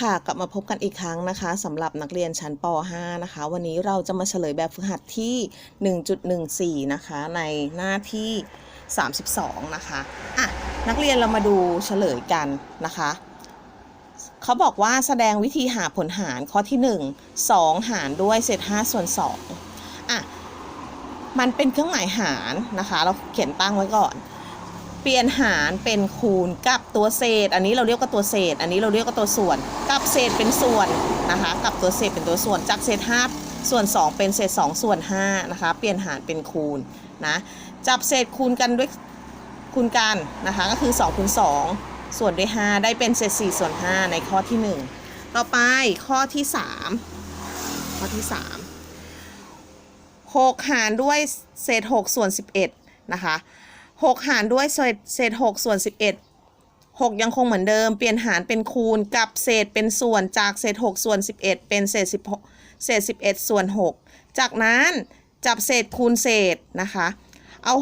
ค่ะกลับมาพบกันอีกครั้งนะคะสำหรับนักเรียนชั้นป .5 นะคะ วันนี้เราจะมาเฉลยแบบฝึกหัดที่ 1.14 นะคะ ในหน้าที่ 32 นะคะอะนักเรียนเรามาดูเฉลยกันนะคะ เขาบอกว่าแสดงวิธีหาผลหารข้อที่ 1 2 หารด้วยเศษ5ส่วน2อะมันเป็นเครื่องหมายหารนะคะ เราเขียนตั้งไว้ก่อน เปลี่ยนหารเป็นคูณกับตัวเศษ อันนี้เราเรียกว่าตัวเศษ อันนี้เราเรียกว่าตัวส่วน กับเศษเป็นส่วนนะคะกับตัวเศษเป็นตัวส่วนจากเศษ5ส่วน 2 เป็นเศษ 2 ส่วน5นะคะเปลี่ยนหารเป็นคูณนะจับเศษคูณกันด้วยคูณกันนะคะก็คือ2คูณ2ส่วนด้วย 5 ได้เป็นเศษ 4 ส่วน 5 ในข้อที่ 1 ต่อไปข้อที่ 3 ข้อที่ 3 6 หารด้วยเศษ 6 ส่วน 11นะคะ 6 หารด้วยเศษเศษ6ส่วน 11 6 ยังคงเหมือนเดิม เปลี่ยนหารเป็นคูณกับเศษเป็นส่วนจากเศษ 6 ส่วน 11 เป็นเศษ 16 เศษ 11 ส่วน 6 จากนั้นจับเศษคูณเศษนะคะ เอา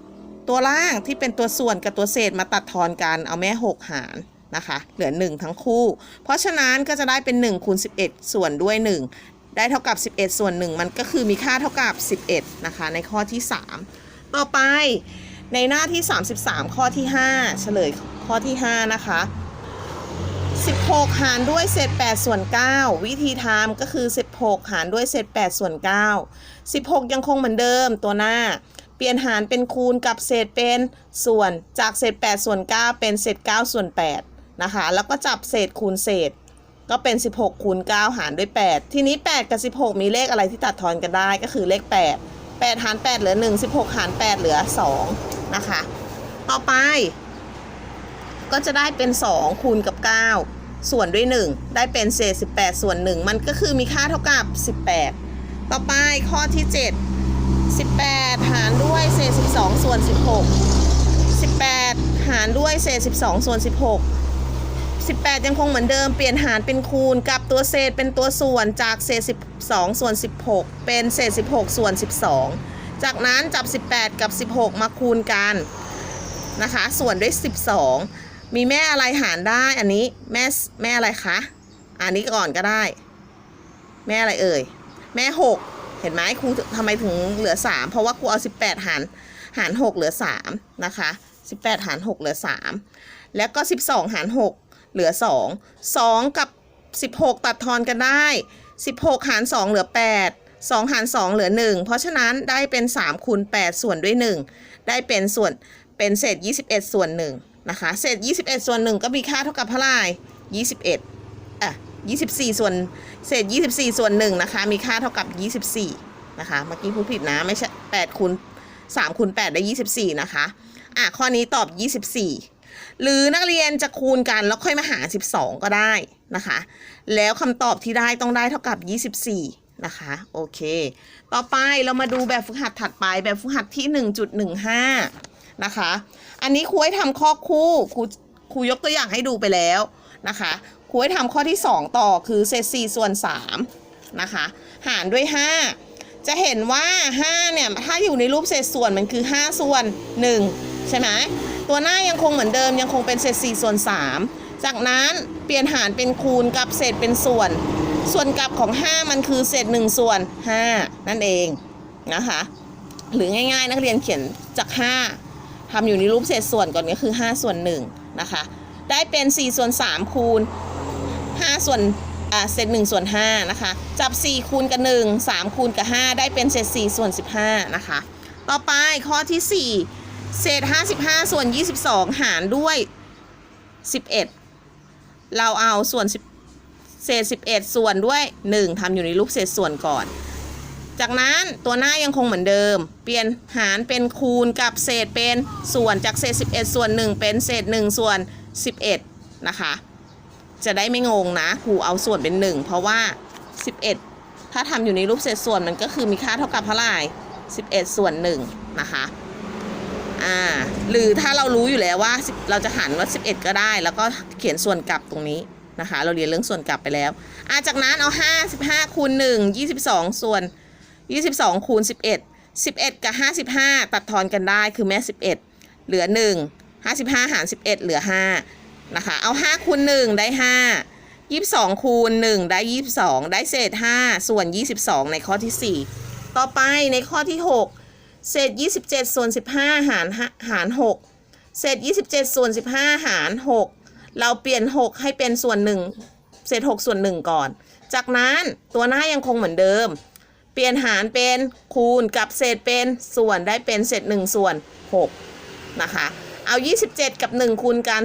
6 ตัวล่างที่เป็นตัวส่วนกับตัวเศษมาตัดทอนกัน เอาแม่ 6 หารนะคะเหลือ 1 ทั้งคู่ เพราะฉะนั้นก็จะได้เป็น1คูณ11 ส่วนด้วย 1 ได้เท่ากับ 11 ส่วน 1 มันก็คือมีค่าเท่ากับ 11 นะคะ ในข้อที่ 3 ต่อไป ในหน้าที่ 33 ข้อที่ 5 เฉลยข้อที่ 5 นะคะ 16 หารด้วยเศษ8ส่วน 9 วิธีทำก็คือ 16 หารด้วยเศษ8ส่วน 9 16 ยังคงเหมือนเดิมตัวหน้า เปลี่ยนหารเป็นคูณกับเศษเป็นส่วนจากเศษ8ส่วน 9 เป็นเศษ9ส่วน8นะคะแล้วก็จับเศษคูณเศษก็เป็น 16คูณ9หารด้วย 8 ทีนี้ 8 กับ 16 มีเลขอะไรที่ตัดทอนกันได้ก็คือเลข 8 8 หาร 8 เหลือ 1 16 หาร 8 เหลือ 2 นะคะ ต่อไป ก็จะได้เป็น 2 คูณกับ 9 ส่วนด้วย 1 ได้เป็นเศษ 18 ส่วน 1 มันก็คือมีค่าเท่ากับ 18 ต่อไปข้อที่ 7 18 หารด้วยเศษ 12 ส่วน 16 18 หารด้วยเศษ 12 ส่วน 16 18 ยังคงเหมือนเดิมเปลี่ยนหารเป็นคูณกับตัวเศษเป็นตัวส่วนจากเศษ 12 ส่วน 16 เป็นเศษ 16 ส่วน 12 จากนั้นจับ 18 กับ 16 มาคูณกันนะคะ ส่วนด้วย 12 มีแม่อะไรหารได้อันนี้แม่แม่อะไรคะอันนี้ก่อนก็ได้ แม่อะไรเอ่ย แม่ 6 เห็นไหมครูทำไมถึงเหลือ 3 เพราะว่าครูเอา 18 หารหาร 6 เหลือ 3 นะคะ 18 หาร 6 เหลือ 3 แล้วก็ 12 หาร 6 เหลือ 2 2 กับ 16 ตัดทอนกันได้ 16 หาร 2 เหลือ 8 2 หาร 2 เหลือ 1 เพราะฉะนั้นได้เป็น 3 คูณ 8 ส่วนด้วย 1 ได้เป็นส่วนเป็นเศษ 21 ส่วน1นะคะ เศษ 21 ส่วน 1 ก็มีค่าเท่ากับเท่าไหร่21อะ24 ส่วน เศษ 24 ส่วน1นะคะ มีค่าเท่ากับ 24 นะคะ เมื่อกี้พูดผิดนะ ไม่ใช่8คูณ3คูณ8ได้ 24 นะคะ อะ ข้อนี้ตอบ 24 หรือนักเรียนจะคูณกันแล้วค่อยมาหาร 12 ก็ได้นะคะ แล้วคำตอบที่ได้ต้องได้เท่ากับ 24 นะคะ โอเค ต่อไปเรามาดูแบบฝึกหัดถัดไปแบบฝึกหัดที่ 1.15 นะคะ อันนี้ครูให้ทำข้อคู่ครูครูยกตัวอย่างให้ดูไปแล้วนะคะครูให้ทำข้อที่ 2 ต่อคือเศษ4ส่วน3นะคะ หารด้วย 5 จะเห็นว่า 5 เนี่ย ถ้าอยู่ในรูปเศษส่วนมันคือ 5 ส่วน 1 ใช่ไหมตัวหน้ายังคงเหมือนเดิมยังคงเป็นเศษ4ส่วน3จากนั้นเปลี่ยนหารเป็นคูณกับเศษเป็นส่วน ส่วนกลับของ 5 มันคือเศษ1ส่วน 5 นั่นเองนะคะหรือง่ายๆ นักเรียนเขียนจาก 5ทำอยู่ในรูปเศษส่วนก่อนก็คือ 5 ส่วน1นะคะได้เป็น 4 ส่วน 3 คูณ 5 ส่วนอ่าเศษ1ส่วน5นะคะจับ 4 คูณกับ 1 3 คูณกับ 5 ได้เป็นเศษ4ส่วน 15นะคะต่อไปข้อที่ 4 เศษ 55 ส่วน 22 หารด้วย 11 เราเอาส่วน10 เศษ 11 ส่วนด้วย 1ทำอยู่ในรูปเศษส่วนก่อน จากนั้นตัวหน้ายังคงเหมือนเดิม เปลี่ยนหารเป็นคูณกับเศษเป็นส่วนจากเศษ 11 ส่วน 1 เป็นเศษ 1 ส่วน 11 นะคะ จะได้ไม่งงนะครูเอาส่วนเป็น 1 เพราะว่า 11 ถ้าทำอยู่ในรูปเศษส่วนมันก็คือมีค่าเท่ากับเท่าไหร่11 ส่วน 1 นะคะ่าหรือถ้าเรารู้อยู่แล้วว่า เราจะหันว่า 11 ก็ได้ แล้วก็เขียนส่วนกลับตรงนี้ นะคะ เราเรียนเรื่องส่วนกลับไปแล้วอาจากนั้นเอา 55คูณ1 22 ส่วน 22คูณ11 11 กับ 55 ตัดทอนกันได้คือแม่ 11 เหลือ 1 55 หาร 11 เหลือ 5 นะคะ เอา 5 คูณ 1 ได้5ยี่สิบสองคูณหนึ่งได้ยี่สิบสองได้เศษห้าส่วนยี่สิบสองในข้อที่สี่ต่อไปในข้อที่หกเศษยี่สิบเจ็ดส่วนสิบห้าหารห้าหารหกเศษยี่สิบเจ็ดส่วนสิบห้าหารหก เราเปลี่ยนหกให้เป็นส่วนหนึ่งเศษหกส่วนหนึ่งก่อน จากนั้นตัวหน้ายังคงเหมือนเดิม เปลี่ยนหารเป็นคูณกับเศษเป็นส่วนได้เป็นเศษหนึ่งส่วนหกนะคะเอา 27 กับ 1 คูณกัน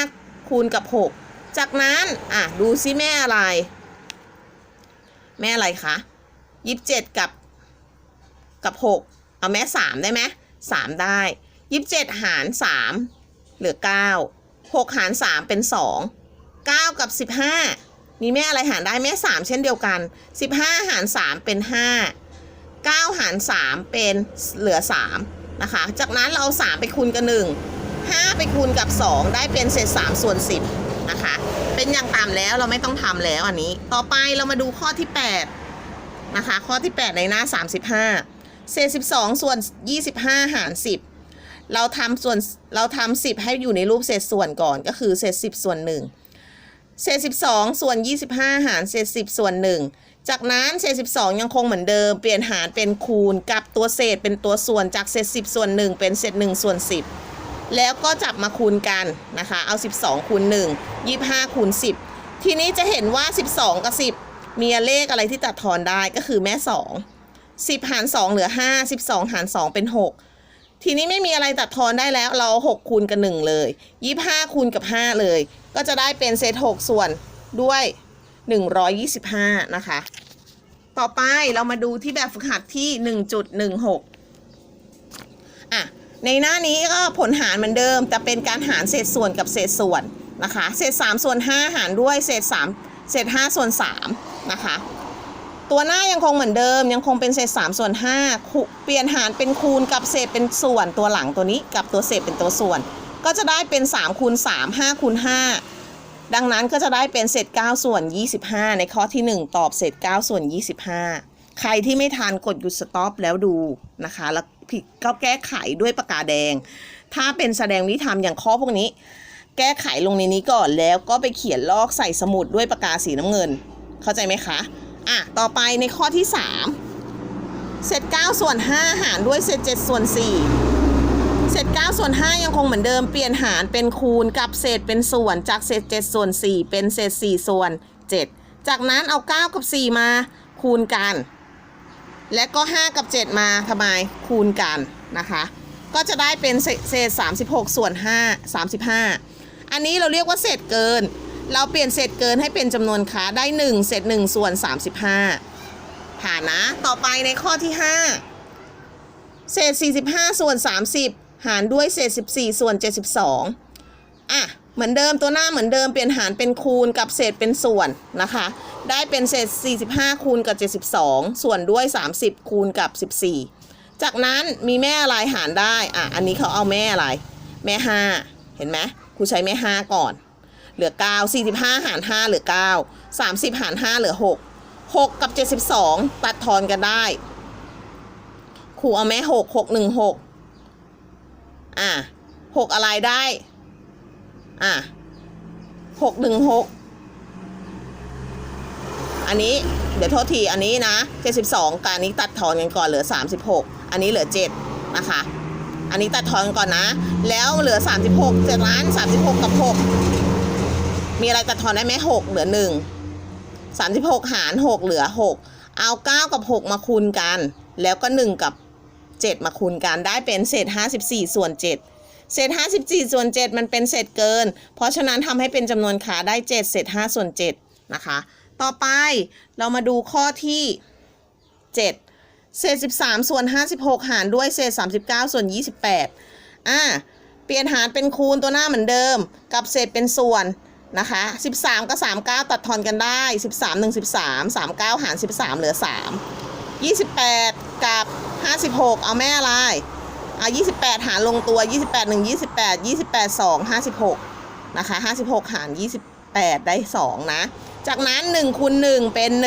15 คูณกับ 6 จากนั้นอะดูซิแม่อะไร แม่อะไรคะ27 กับกับ 6 เอาแม่ 3 ได้ไหม3ได้ 27 หาร 3 เหลือ 9 6 หาร 3 เป็น 2 9 กับ 15 มีแม่อะไรหารได้แม่ 3 เช่นเดียวกัน 15 หาร 3 เป็น 5 9 หาร 3 เป็นเหลือ 3 นะคะ จากนั้นเราเอา3 ไปคูณกับ 1 5 ไปคูณกับ 2 ได้เป็นเศษ3ส่วน 10 นะคะ เป็นอย่างต่ำแล้วเราไม่ต้องทำแล้วอันนี้ ต่อไปเรามาดูข้อที่ 8 นะคะ ข้อที่ 8 ในหน้า 35 เศษ 12 ส่วน 25 หาร 10 เราทำส่วนเราทำ10ให้อยู่ในรูปเศษส่วนก่อนก็คือเศษ10ส่วน1เศษ12ส่วน25หารเศษ10ส่วน1จากนั้นเศษ12ยังคงเหมือนเดิม เปลี่ยนหารเป็นคูณกับตัวเศษเป็นตัวส่วนจากเศษ10ส่วน1เป็นเศษ1ส่วน10แล้วก็จับมาคูณกันนะคะ เอา 12คูณ1 25คูณ10 ทีนี้จะเห็นว่า 12 กับ 10 มีเลขอะไรที่ตัดทอนได้ก็คือแม่ 2 10 หาร 2 เหลือ 5 12 หาร 2 เป็น 6 ทีนี้ไม่มีอะไรตัดทอนได้แล้วเรา 6 คูณกับ 1 เลย 25 คูณกับ 5 เลย ก็จะได้เป็นเศษ6ส่วนด้วย 125 นะคะ ต่อไปเรามาดูที่แบบฝึกหัดที่ 1.16 อะ ในหน้านี้ก็ผลหารเหมือนเดิม แต่เป็นการหารเศษส่วนกับเศษส่วนนะคะ เศษ3ส่วน5หารด้วยเศษ3เศษ5ส่วน3นะคะ ตัวหน้ายังคงเหมือนเดิม ยังคงเป็นเศษ3ส่วน5เปลี่ยนหารเป็นคูณกับเศษเป็นส่วนตัวหลังตัวนี้กับตัวเศษเป็นตัวส่วน ก็จะได้เป็น3คูณ3 5คูณ5ดังนั้นก็จะได้เป็นเศษ9ส่วน 25 ในข้อที่ 1 ตอบเศษ9ส่วน 25 ใครที่ไม่ทันกดหยุดสต็อปแล้วดูนะคะแล้วผิดก็แก้ไขด้วยปากกาแดง ถ้าเป็นแสดงวิธรรมอย่างข้อพวกนี้ แก้ไขลงในนี้ก่อนแล้วก็ไปเขียนลอกใส่สมุดด้วยปากกาสีน้ำเงิน เข้าใจไหมคะ อะ ต่อไปในข้อที่ 3 เศษ9ส่วน 5 หารด้วยเศษ7ส่วน 4 เศษ9ส่วน 5 ยังคงเหมือนเดิมเปลี่ยนหารเป็นคูณกับเศษเป็นส่วนจากเศษ7ส่วน 4 เป็นเศษ 4 ส่วน 7 จากนั้นเอา 9 กับ 4 มาคูณกัน และก็ 5 กับ 7 มาทำไมคูณกันนะคะ ก็จะได้เป็นเศษ 36 ส่วน 5 35 อันนี้เราเรียกว่าเศษเกิน เราเปลี่ยนเศษเกินให้เป็นจำนวนค้าได้ 1 เศษ1ส่วน 35 ผ่านนะ ต่อไปในข้อที่ 5 เศษ 45 ส่วน 30 หารด้วยเศษ 14 ส่วน 72 อะ เหมือนเดิมตัวหน้าเหมือนเดิมเปลี่ยนหารเป็นคูณกับเศษเป็นส่วนนะคะ ได้เป็นเศษ 45 คูณกับ 72 ส่วนด้วย 30 คูณกับ 14 จากนั้นมีแม่อะไรหารได้ อะ อันนี้เขาเอาแม่อะไร แม่ 5 เห็นไหมครูใช้แม่ 5 ก่อน เหลือ 9 45 หาร 5 เหลือ 9 30 หาร 5 เหลือ 6 6 กับ 72 ตัดทอนกันได้ ครูเอาแม่ 6 6 1 6 อะ 6 อะไรได้ อะ 6 1 6 อันนี้ เดี๋ยวโทษที อันนี้นะ 72กับอันนี้ตัดทอนกันก่อนเหลือ 36 อันนี้เหลือ 7 นะคะอันนี้ตัดทอนก่อนนะ แล้วเหลือ 36จากนั้น36 กับ 6 มีอะไรตัดทอนได้ไหม6เหลือ1 36หกหาร6เหลือ6เอา9กับ6มาคูณกัน แล้วก็1กับ7มาคูณกันได้เป็นเศษ54ส่วน7เศษ54ส่วน7มันเป็นเศษเกิน เพราะฉะนั้นทำให้เป็นจำนวนขาได้7เศษ5ส่วน7นะคะ ต่อไปเรามาดูข้อที่7เศษ 13 ส่วน 56 หารด้วยเศษ 39 ส่วน 28 อ่า เปลี่ยนหารเป็นคูณตัวหน้าเหมือนเดิม กับเศษเป็นส่วน นะคะ 13 กับ 39 ตัดทอนกันได้ 13 1 13 39 หาร 13 เหลือ 3 28 กับ 56 เอาแม่อะไรเอา28 หารลงตัว 28 1 28 28 2 56 นะคะ 56 หาร 28 ได้ 2 นะ จากนั้น 1คูณ1เป็น 1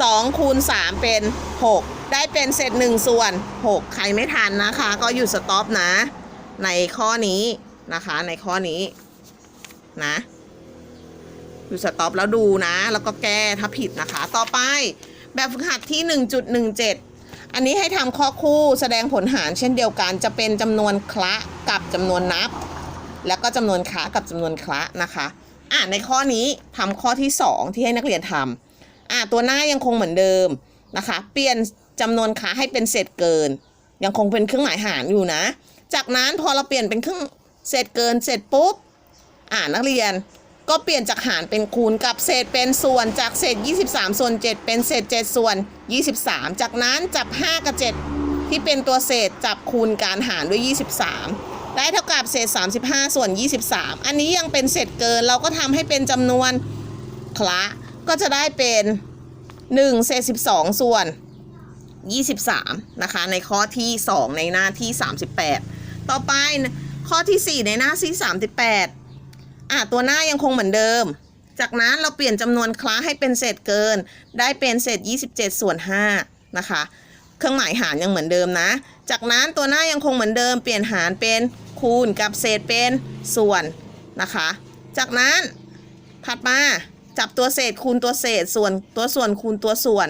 2คูณ3เป็น 6 ได้เป็นเศษ1ส่วน 6 ใครไม่ทันนะคะ ก็หยุดสต็อปนะ ในข้อนี้นะคะ ในข้อนี้ นะอยู่สต็อปแล้วดูนะ แล้วก็แก้ถ้าผิดนะคะ ต่อไปแบบฝึกหัดที่ 1.17 อันนี้ให้ทำข้อคู่แสดงผลหารเช่นเดียวกัน จะเป็นจำนวนคละกับจำนวนนับ แล้วก็จำนวนคละกับจำนวนคละนะคะอะในข้อนี้ทำข้อที่ 2 ที่ให้นักเรียนทำอะตัวหน้ายังคงเหมือนเดิมนะคะ เปลี่ยนจำนวนคละให้เป็นเศษเกิน ยังคงเป็นเครื่องหมายหารอยู่นะ จากนั้นพอเราเปลี่ยนเป็นเครื่องเศษเกินเสร็จปุ๊บ อ่านักเรียน ก็เปลี่ยนจากหารเป็นคูณกับเศษเป็นส่วนจากเศษ 23 ส่วน 7 เป็นเศษ 7 ส่วน 23 จากนั้นจับ 5 กับ 7 ที่เป็นตัวเศษจับคูณการหารด้วย 23 ได้เท่ากับเศษ 35 ส่วน 23 อันนี้ยังเป็นเศษเกินเราก็ทำให้เป็นจำนวนคละก็จะได้เป็น 1 เศษ 12 ส่วน 23 นะคะ ในข้อที่ 2 ในหน้าที่ 38 ต่อไปข้อที่ 4 ในหน้าที่ 38 อะตัวหน้ายังคงเหมือนเดิม จากนั้นเราเปลี่ยนจำนวนคล้าให้เป็นเศษเกิน ได้เป็นเศษ 27 ส่วน 5 นะคะ เครื่องหมายหารยังเหมือนเดิมนะ จากนั้นตัวหน้ายังคงเหมือนเดิม เปลี่ยนหารเป็นคูณกับเศษเป็นส่วนนะคะ จากนั้นถัดมาจับตัวเศษคูณตัวเศษส่วนตัวส่วนคูณตัวส่วน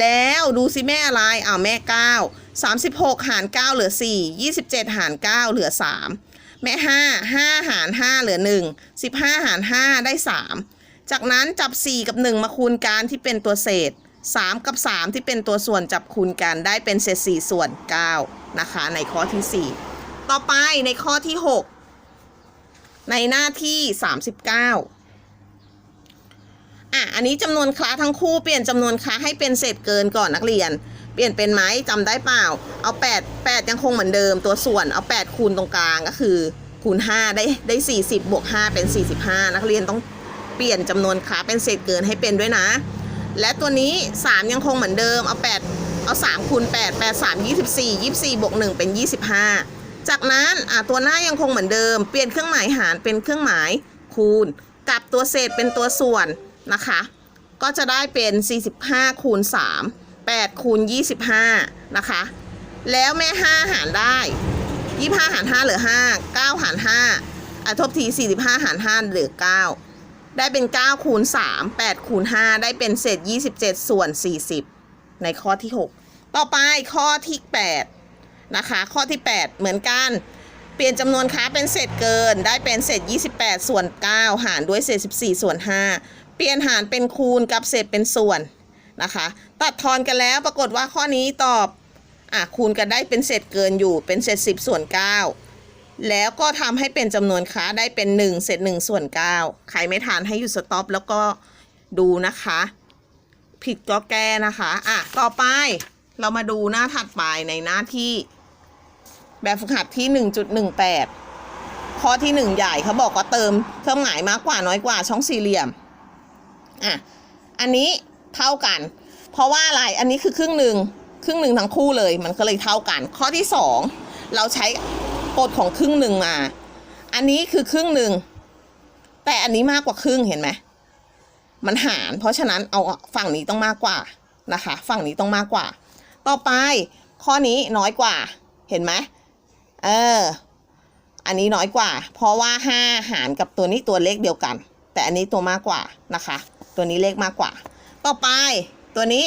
แล้วดูสิแม่อะไรอ้าวแม่ 9 36 หาร 9 เหลือ 4 27 หาร 9 เหลือ 3 แม่5 5หาร5เหลือ1 15หาร5ได้3จากนั้นจับ4กับ1มาคูณกันที่เป็นตัวเศษ3กับ3ที่เป็นตัวส่วนจับคูณกันได้เป็นเศษ4ส่วน9นะคะในข้อที่4ต่อไปในข้อที่6ในหน้าที่39อะ อันนี้จำนวนคลาทั้งคู่เปลี่ยนจำนวนคลาให้เป็นเศษเกินก่อนนักเรียน ลี่ยนเป็นไหมจำได้เปล่า เอา8 8ยังคงเหมือนเดิมตัวส่วนเอา8คูณตรงกลางก็คือคูณ5ได้ได้ 40บวก5เป็น 45 นักเรียนต้องเปลี่ยนจำนวนคลาเป็นเศษเกินให้เป็นด้วยนะ และตัวนี้ 3 ยังคงเหมือนเดิมเอา 8 เอา3คูณ8 8 3 24 24บวก1เป็น 25 จากนั้นอะตัวหน้ายังคงเหมือนเดิม เปลี่ยนเครื่องหมายหารเป็นเครื่องหมายคูณกับตัวเศษเป็นตัวส่วนนะคะ ก็จะได้เป็น 45คูณ3 8คูณ25 นะคะ แล้วแม่ 5 หารได้ 25 หาร 5 เหลือ 5 9 หาร 5อะทบที 45 หาร 5 เหลือ 9 ได้เป็น 9 คูณ 3 8 คูณ 5 ได้เป็นเศษ 27 ส่วน 40 ในข้อที่ 6 ต่อไปข้อที่ 8 นะคะ ข้อที่ 8 เหมือนกัน เปลี่ยนจำนวนค้าเป็นเศษเกิน ได้เป็นเศษ 28 ส่วน 9 หารด้วยเศษ 14 ส่วน 5 เปลี่ยนหารเป็นคูณกับเศษเป็นส่วน นะคะ ตัดทอนกันแล้วปรากฏว่าข้อนี้ตอบอะคูณกันได้เป็นเศษเกินอยู่เป็นเศษ10 ส่วน 9 แล้วก็ทำให้เป็นจำนวนค้าได้เป็น 1 เศษ1ส่วน 9 ใครไม่ทานให้หยุดสต็อปแล้วก็ดูนะคะ ผิดก็แก้นะคะอะต่อไปเรามาดูหน้าถัดไปในหน้าที่ แบบฝึกหัดที่ 1.18 ข้อที่ 1 ใหญ่เขาบอกว่าเติมเครื่องหมายมากกว่าน้อยกว่าช่องสี่เหลี่ยมอะอันนี้ เท่ากัน เพราะว่าอะไรอันนี้คือครึ่งหนึ่งครึ่งหนึ่งทั้งคู่เลยมันก็เลยเท่ากัน ข้อที่ 2 เราใช้กฎของครึ่งหนึ่งมา อันนี้คือครึ่งหนึ่งแต่อันนี้มากกว่าครึ่งเห็นไหมมันหาร เพราะฉะนั้นเอาฝั่งนี้ต้องมากกว่านะคะ ฝั่งนี้ต้องมากกว่า ต่อไปข้อนี้น้อยกว่าเห็นไหมเออ อันนี้น้อยกว่า เพราะว่าห้าหารกับตัวนี้ตัวเลขเดียวกัน แต่อันนี้ตัวมากกว่านะคะ ตัวนี้เลขมากกว่า ต่อไปตัวนี้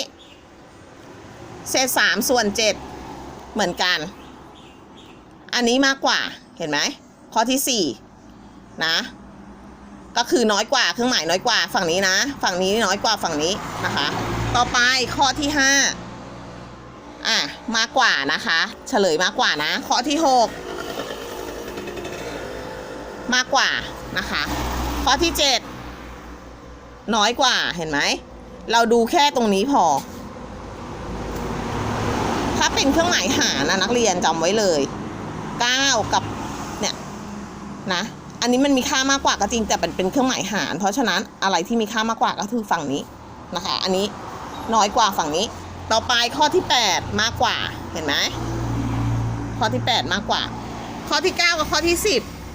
เศษสามส่วนเจ็ดเหมือนกัน อันนี้มากกว่าเห็นไหมข้อที่สี่นะก็คือน้อยกว่าเครื่องหมายน้อยกว่าฝั่งนี้นะ ฝั่งนี้น้อยกว่าฝั่งนี้นะคะ ต่อไปข้อที่ห้าอะมากกว่านะคะ เฉลยมากกว่านะ ข้อที่หกมากกว่านะคะ ข้อที่เจ็ดน้อยกว่าเห็นไหม เราดูแค่ตรงนี้พอ ถ้าเป็นเครื่องหมายหารนะนักเรียนจำไว้เลย9กับเนี่ยนะ อันนี้มันมีค่ามากกว่าก็จริง แต่เป็นเป็นเครื่องหมายหาร เพราะฉะนั้นอะไรที่มีค่ามากกว่าก็คือฝั่งนี้นะคะ อันนี้น้อยกว่าฝั่งนี้ ต่อไปข้อที่ 8 มากกว่าเห็นไหมข้อที่ 8 มากกว่า ข้อที่ 9 กับข้อที่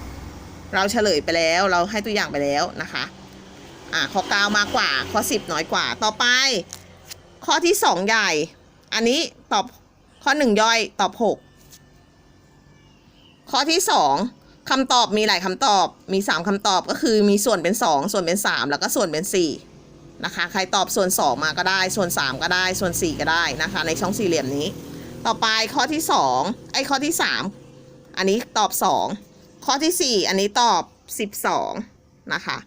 10 เราเฉลยไปแล้ว เราให้ตัวอย่างไปแล้วนะคะ อ่าข้อ9มากกว่า ข้อ10น้อยกว่า ต่อไป ข้อที่2ใหญ่ อันนี้ตอบข้อ1ย่อยตอบ6ข้อที่2คำตอบมีหลายคำตอบ มี3คำตอบก็คือมีส่วนเป็น2ส่วนเป็น3แล้วก็ส่วนเป็น4นะคะ ใครตอบส่วน2มาก็ได้ ส่วน3ก็ได้ ส่วน4ก็ได้นะคะ ในช่องสี่เหลี่ยมนี้ ต่อไปข้อที่2ไอ้ข้อที่3อันนี้ตอบ2ข้อที่4อันนี้ตอบ12นะคะ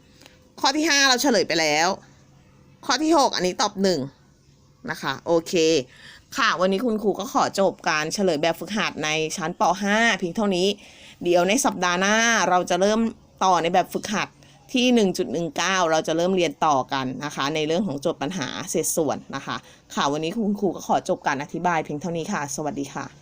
ข้อที่5เราเฉลยไปแล้ว ข้อที่6อันนี้ตอบ1นะคะ โอเคค่ะ วันนี้คุณครูก็ขอจบการเฉลยแบบฝึกหัดในชั้นป .5 เพียงเท่านี้ เดี๋ยวในสัปดาห์หน้าเราจะเริ่มต่อในแบบฝึกหัดที่ 1.19 เราจะเริ่มเรียนต่อกันนะคะ ในเรื่องของโจทย์ปัญหาเศษส่วนนะคะ ค่ะ วันนี้คุณครูก็ขอจบการอธิบายเพียงเท่านี้ค่ะ สวัสดีค่ะ